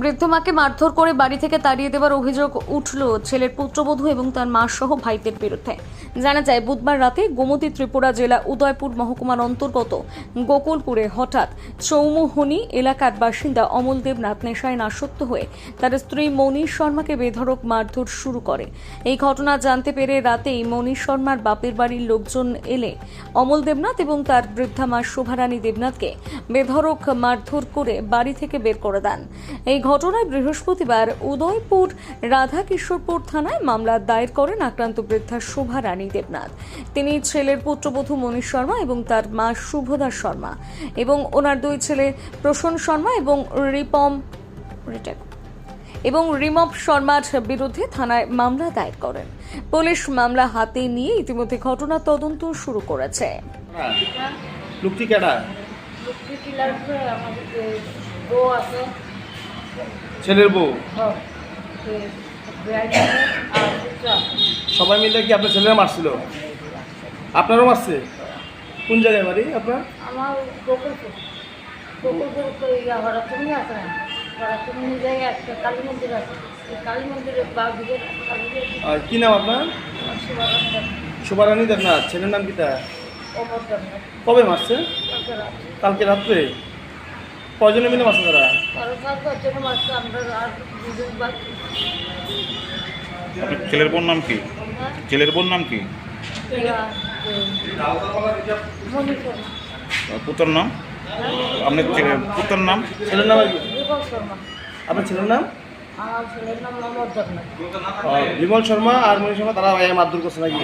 বৃদ্ধ মাকে মারধর করে বাড়ি থেকে তাড়িয়ে দেওয়ার অভিযোগ উঠল ছেলের পুত্রবধূ এবং তার মা সহ ভাইদের বিরুদ্ধে। জানা যায়, বুধবার রাতে গোমতী ত্রিপুরা জেলা উদয়পুর মহকুমার অন্তর্গত গোকুলপুরে হঠাৎ চৌমুহনি এলাকার বাসিন্দা অমল দেবনাথ নেশায় আসক্ত হয়ে তার স্ত্রী মনীষ শর্মাকে বেধরক মারধর শুরু করে। এই ঘটনা জানতে পেরে রাতেই মনীষ শর্মার বাপের বাড়ির লোকজন এলে অমল দেবনাথ এবং তার বৃদ্ধা মা শোভারানী দেবনাথকে বেধরক মারধর করে বাড়ি থেকে বের করে দেন। এই ঘটনায় বৃহস্পতিবার উদয়পুর রাধা কিশোরপুর থানায় মামলা দায়ের করেন আক্রান্ত বৃদ্ধা শোভা রানী দেবনাথ। তিনি ছেলের পুত্রবধূ মনীষ শর্মা এবং তার মা শুভদা শর্মা এবং ওনার দুই ছেলে প্রসন্ন শর্মা এবং রিপম রিটেক এবং রিমপ শর্মার বিরুদ্ধে থানায় মামলা দায়ের করেন। পুলিশ মামলা হাতে নিয়ে ইতিমধ্যে ঘটনা তদন্ত শুরু করেছে। লুকটি কেডা? টিলার উপরে আমাদের বউ আছে ছেলের বউ? হ্যাঁ। সবাই মিলে কি আপনার ছেলেরা মারছিল? আপনারও মারছে? কোন জায়গায় বাড়ি আপনার? আমার ইয়া আছে না? একটা কালী মন্দির আছে। কালী মন্দিরের বা দিকে আর কি নাম আপনার? শোভারানী দেবনাথ। ছেলের নাম কিটা অমর কবে মারছে? কালকে রাত্রে? কজনে মিলে মাছ আপনার ছেলের বোন নাম কি? ছেলের বোন নাম কি? পুত্র নাম? আপনার ছেলে পুত্রের নাম? ছেলের নাম আর কি? আপনার ছেলের নাম? বিমল শর্মা আর মণি শর্মা তারা মারধর করছে নাকি?